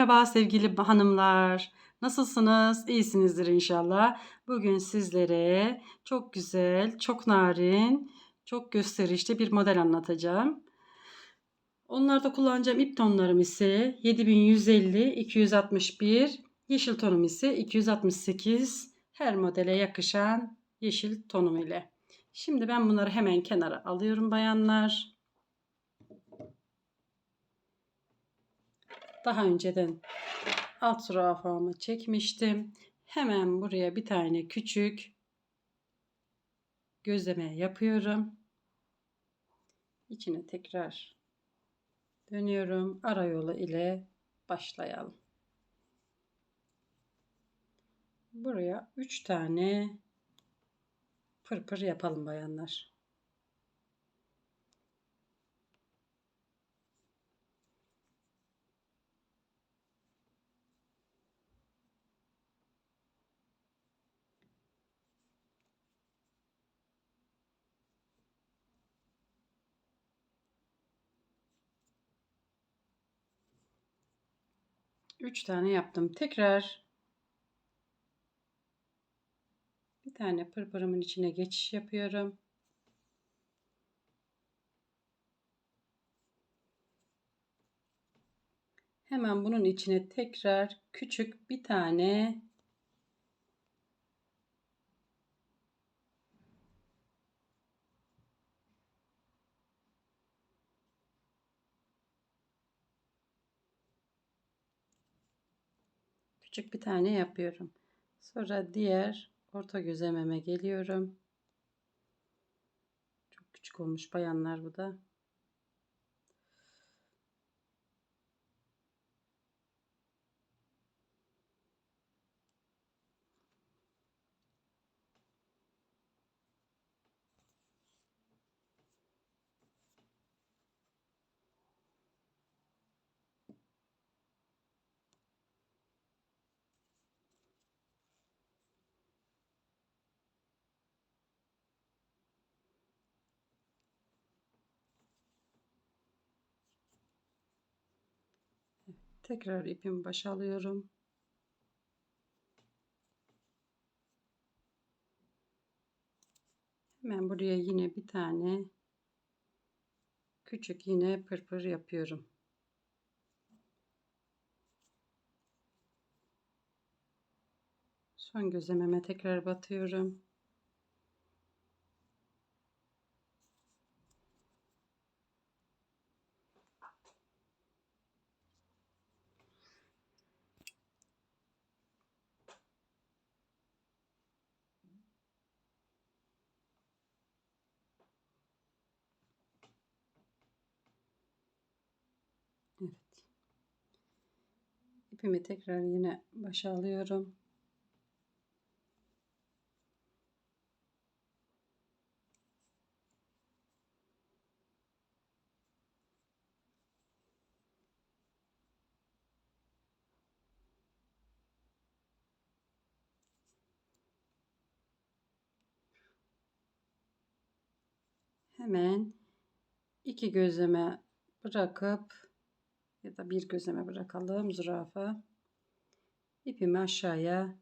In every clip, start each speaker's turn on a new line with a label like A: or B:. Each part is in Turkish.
A: Merhaba sevgili hanımlar. Nasılsınız? İyisinizdir inşallah. Bugün sizlere çok güzel, çok narin, çok gösterişli bir model anlatacağım. Onlarda kullanacağım ip tonlarım ise 7150, 261, yeşil tonum ise 268. Her modele yakışan yeşil tonum ile. Şimdi ben bunları hemen kenara alıyorum bayanlar. Daha önceden alt zürafamı çekmiştim. Hemen buraya bir tane küçük gözleme yapıyorum. İçine tekrar dönüyorum. Ara yolu ile başlayalım. Buraya 3 tane pırpır yapalım bayanlar. Üç tane yaptım. Tekrar bir tane pırpırımın içine geçiş yapıyorum. Hemen bunun içine tekrar küçük bir tane küçük bir tane yapıyorum. Sonra diğer orta gözlememe geliyorum. Çok küçük olmuş bayanlar bu da. Tekrar ipimi başa alıyorum. Hemen buraya yine bir tane küçük yine pırpır yapıyorum. Son gözlememe tekrar batıyorum. Evet. İpimi tekrar yine başa alıyorum. Hemen iki gözleme bırakıp ya da bir gözleme bırakalım zürafa. İpimi aşağıya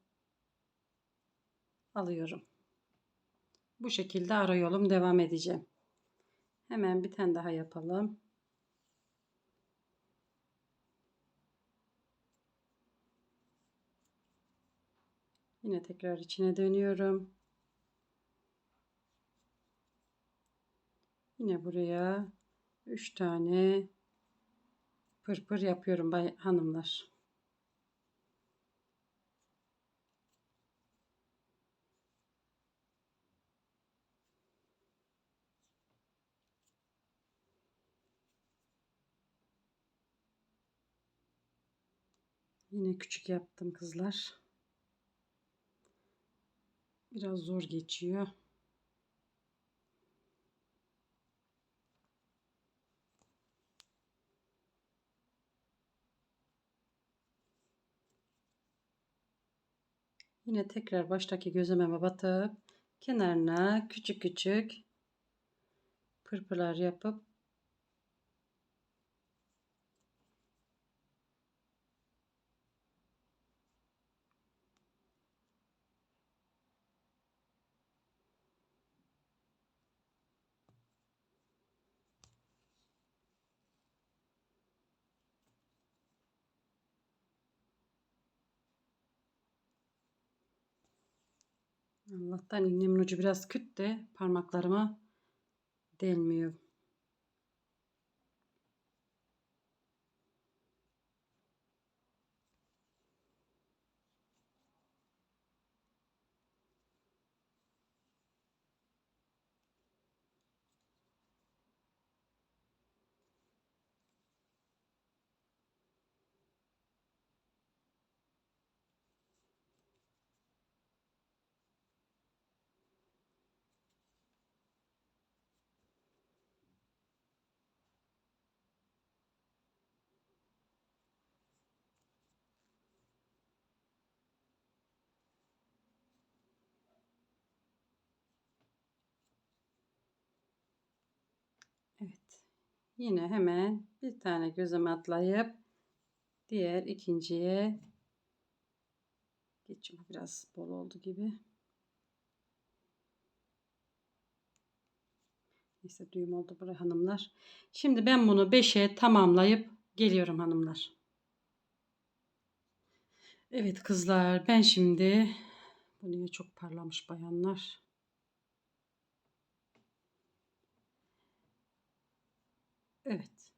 A: alıyorum. Bu şekilde ara yolum devam edeceğim. Hemen bir tane daha yapalım. Yine tekrar içine dönüyorum. Yine buraya 3 tane pırpır yapıyorum bay hanımlar. Yine küçük yaptım kızlar. Biraz zor geçiyor. Yine tekrar baştaki gözlememe batıp kenarına küçük küçük pırpırlar yapıp Allah'tan iğnemin ucu biraz küt de parmaklarıma delmiyor. Evet. Yine hemen bir tane gözüm atlayıp diğer ikinciye geçiyor. Biraz bol oldu gibi. Neyse düğüm oldu buraya hanımlar. Şimdi ben bunu 5'e tamamlayıp geliyorum hanımlar. Evet kızlar ben şimdi bu niye çok parlamış bayanlar. Evet.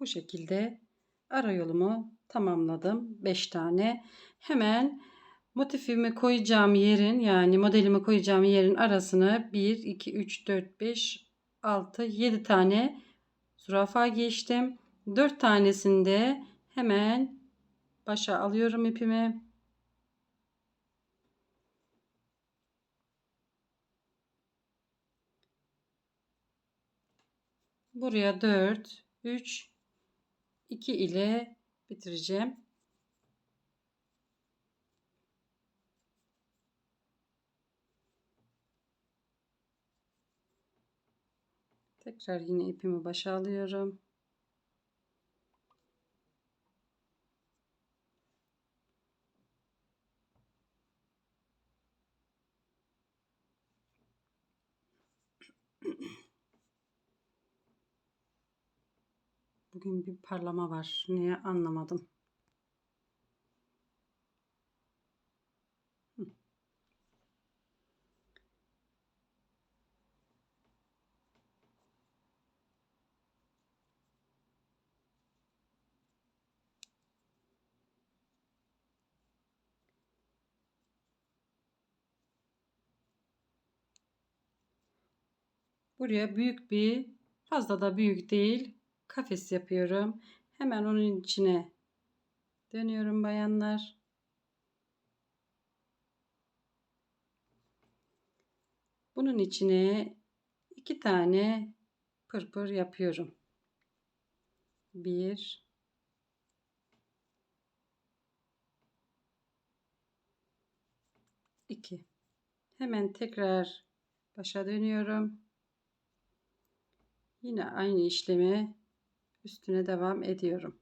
A: Bu şekilde ara yolumu tamamladım. 5 tane. Hemen motifimi koyacağım yerin yani modelimi koyacağım yerin arasını 1, 2, 3, 4, 5, 6, 7 tane zürafa geçtim. 4 tanesinde hemen başa alıyorum ipimi. Buraya 4, 3, 2 ile bitireceğim. Tekrar yine ipimi başa alıyorum. Bugün bir parlama var. Niye anlamadım. Buraya büyük bir fazla da büyük değil kafes yapıyorum. Hemen onun içine dönüyorum bayanlar. Bunun içine iki tane pırpır yapıyorum. Bir iki. Hemen tekrar başa dönüyorum. Yine aynı işlemi üstüne devam ediyorum.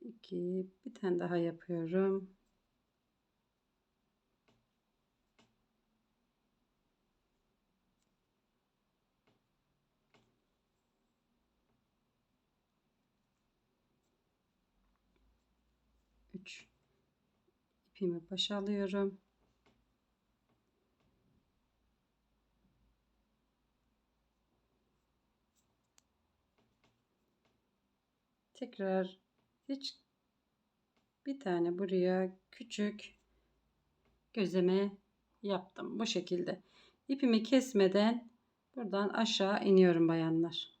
A: İki, bir tane daha yapıyorum. Üç ipimi başa alıyorum. Tekrar hiç bir tane buraya küçük gözeme yaptım. Bu şekilde. İpimi kesmeden buradan aşağı iniyorum bayanlar.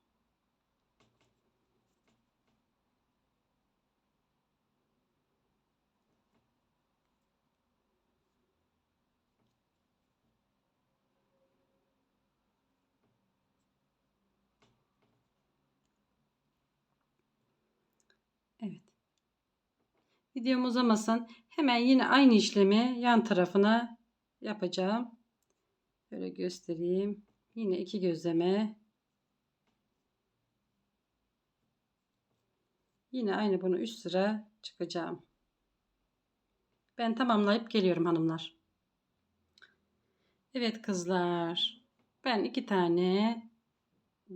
A: Evet. Videom uzamasın. Hemen yine aynı işlemi yan tarafına yapacağım. Böyle göstereyim. Yine iki gözleme. Yine aynı bunu üst sıra çıkacağım. Ben tamamlayıp geliyorum hanımlar. Evet kızlar. Ben iki tane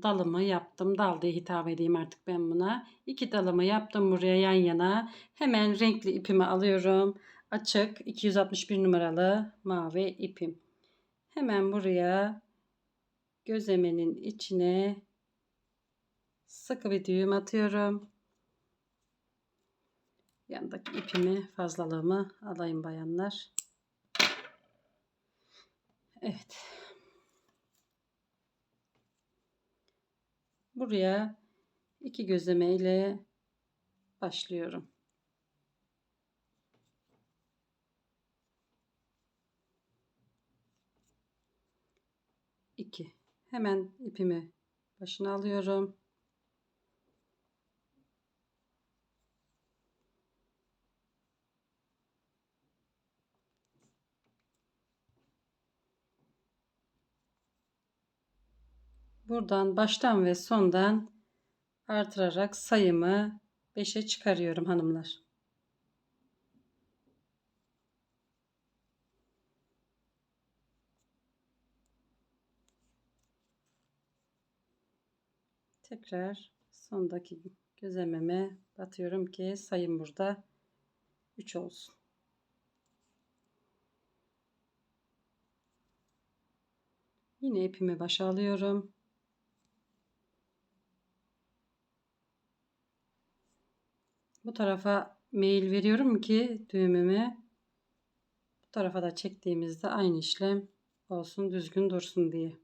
A: dalımı yaptım. Dal diye hitap edeyim artık ben buna. İki dalımı yaptım buraya yan yana. Hemen renkli ipimi alıyorum. Açık 261 numaralı mavi ipim. Hemen buraya gözemenin içine sıkı bir düğüm atıyorum. Yandaki ipimi fazlalığımı alayım bayanlar. Evet. Buraya iki gözleme ile başlıyorum. İki. Hemen ipimi başına alıyorum. Buradan baştan ve sondan artırarak sayımı 5'e çıkarıyorum hanımlar. Tekrar sondaki gözlememe batıyorum ki sayım burada 3 olsun. Yine ipimi başa alıyorum. Bu tarafa mail veriyorum ki düğümümü bu tarafa da çektiğimizde aynı işlem olsun düzgün dursun diye.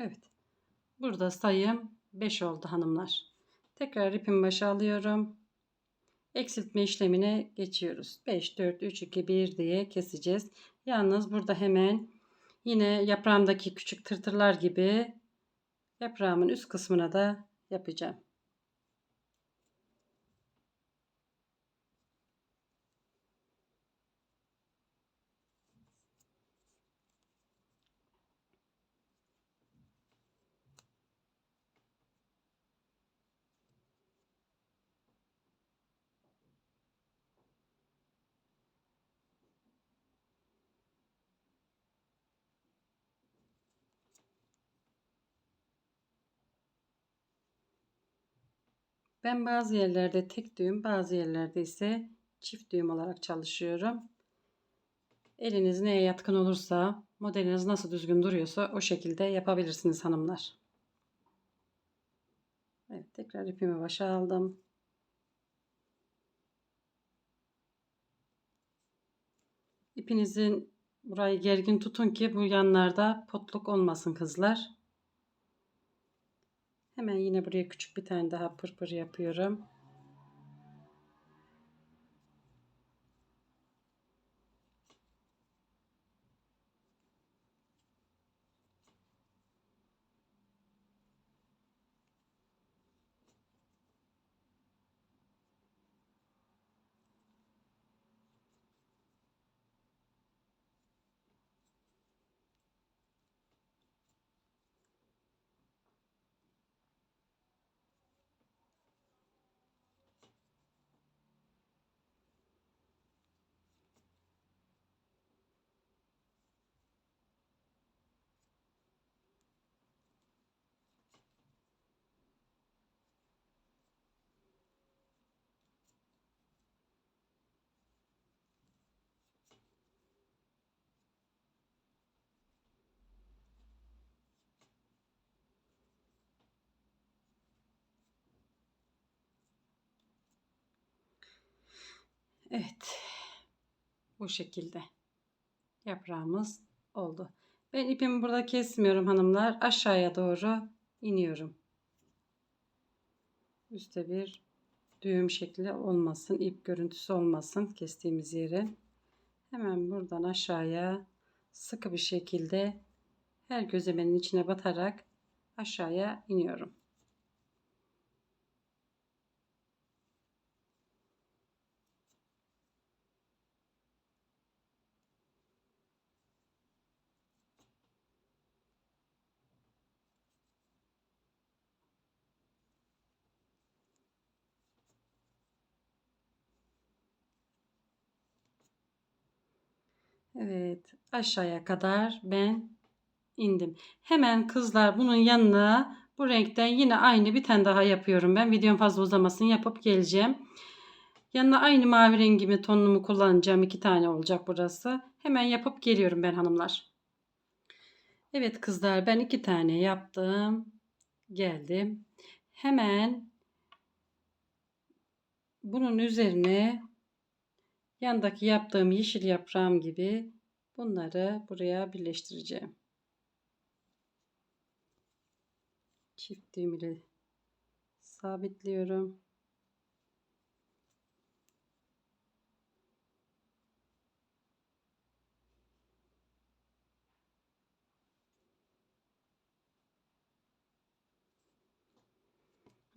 A: Evet. Burada sayım 5 oldu hanımlar. Tekrar ipimi başa alıyorum. Eksiltme işlemine geçiyoruz. 5, 4, 3, 2, 1 diye keseceğiz. Yalnız burada hemen yine yaprağımdaki küçük tırtırlar gibi yaprağımın üst kısmına da yapacağım. Ben bazı yerlerde tek düğüm, bazı yerlerde ise çift düğüm olarak çalışıyorum. Eliniz neye yatkın olursa, modeliniz nasıl düzgün duruyorsa o şekilde yapabilirsiniz hanımlar. Evet, tekrar ipimi başa aldım. İpinizin burayı gergin tutun ki bu yanlarda potluk olmasın kızlar. Hemen yine buraya küçük bir tane daha pırpır yapıyorum. Evet. Bu şekilde yaprağımız oldu. Ben ipimi burada kesmiyorum hanımlar. Aşağıya doğru iniyorum. Üste bir düğüm şekli olmasın. ip görüntüsü olmasın kestiğimiz yere. Hemen buradan aşağıya sıkı bir şekilde her gözlemenin içine batarak aşağıya iniyorum. Evet aşağıya kadar ben indim. Hemen kızlar bunun yanına bu renkten yine aynı bir tane daha yapıyorum. Ben videom fazla uzamasın yapıp geleceğim. Yanına aynı mavi rengimi tonumu kullanacağım. iki tane olacak burası. Hemen yapıp geliyorum ben hanımlar. Evet kızlar ben iki tane yaptım. Geldim. Hemen bunun üzerine yandaki yaptığım yeşil yaprağım gibi bunları buraya birleştireceğim. Çift düğüm ile sabitliyorum.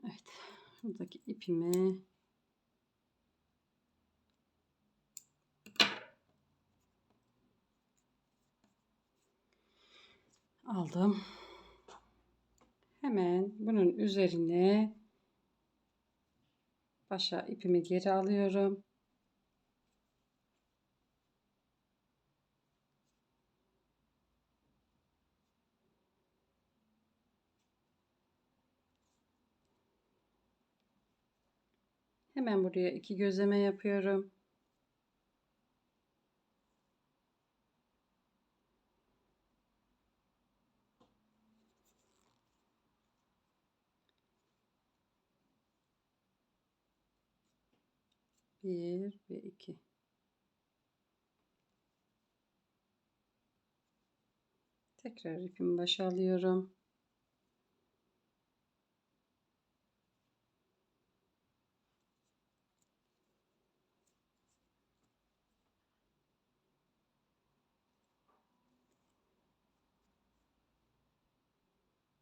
A: Evet. Buradaki ipimi aldım. Hemen bunun üzerine başa ipimi geri alıyorum. Hemen buraya iki gözleme yapıyorum. Bir ve iki. Tekrar ipimi başa alıyorum.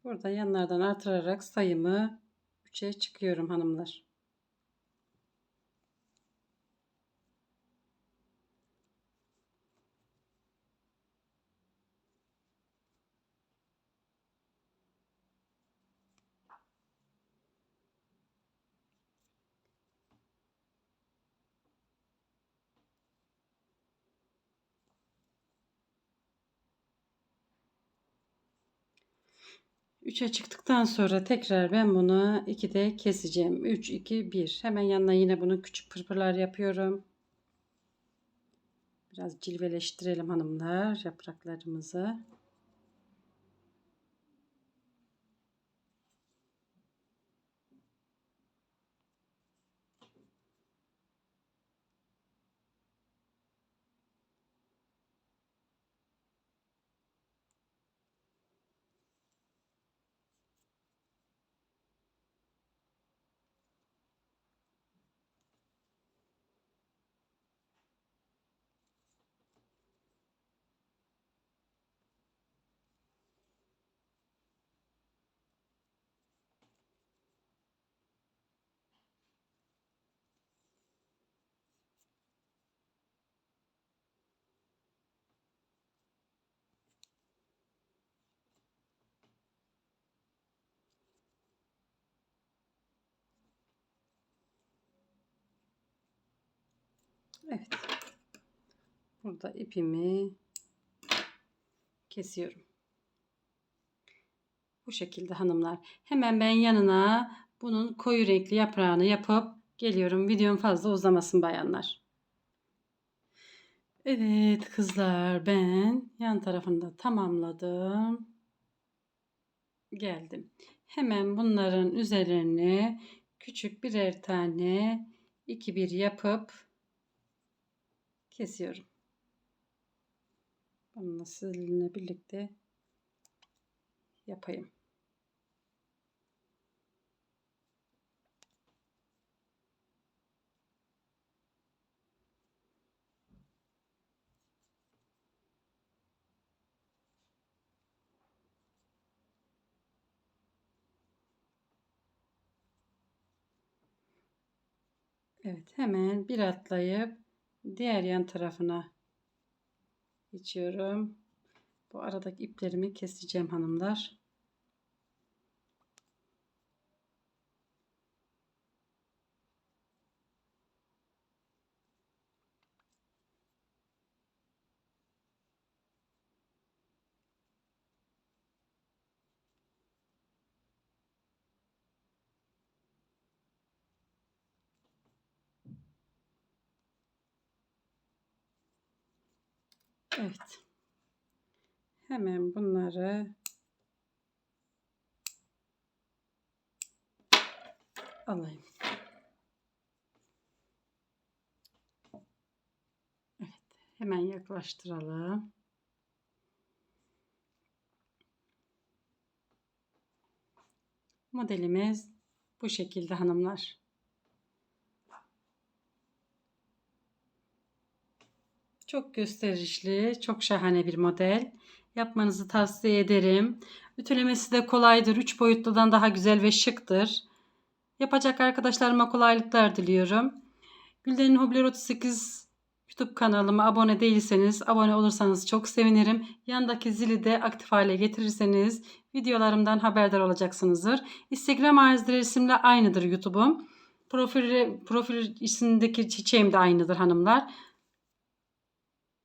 A: Burada yanlardan artırarak sayımı 3'e çıkıyorum hanımlar. Üçe çıktıktan sonra tekrar ben bunu 2'de keseceğim. 3, 2, 1. Hemen yanına yine bunu küçük pırpırlar yapıyorum. Biraz cilveleştirelim hanımlar yapraklarımızı. Evet. Burada ipimi kesiyorum. Bu şekilde hanımlar. Hemen ben yanına bunun koyu renkli yaprağını yapıp geliyorum. Videom fazla uzamasın bayanlar. Evet kızlar ben yan tarafını da tamamladım. Geldim. Hemen bunların üzerine küçük birer tane iki bir yapıp kesiyorum. Bununla sizinle birlikte yapayım. Evet hemen bir atlayıp diğer yan tarafına geçiyorum. Bu aradaki iplerimi keseceğim hanımlar. Evet. Hemen bunları alayım. Evet. Hemen yaklaştıralım. Modelimiz bu şekilde hanımlar. Çok gösterişli, çok şahane bir model. Yapmanızı tavsiye ederim. Ütülemesi de kolaydır. 3 boyutludan daha güzel ve şıktır. Yapacak arkadaşlarıma kolaylıklar diliyorum. Gülden'in Hobiler 38 YouTube kanalıma abone değilseniz abone olursanız çok sevinirim. Yandaki zili de aktif hale getirirseniz videolarımdan haberdar olacaksınızdır. Instagram adresimle aynıdır YouTube'um. Profil, profil isimdeki çiçeğim de aynıdır hanımlar.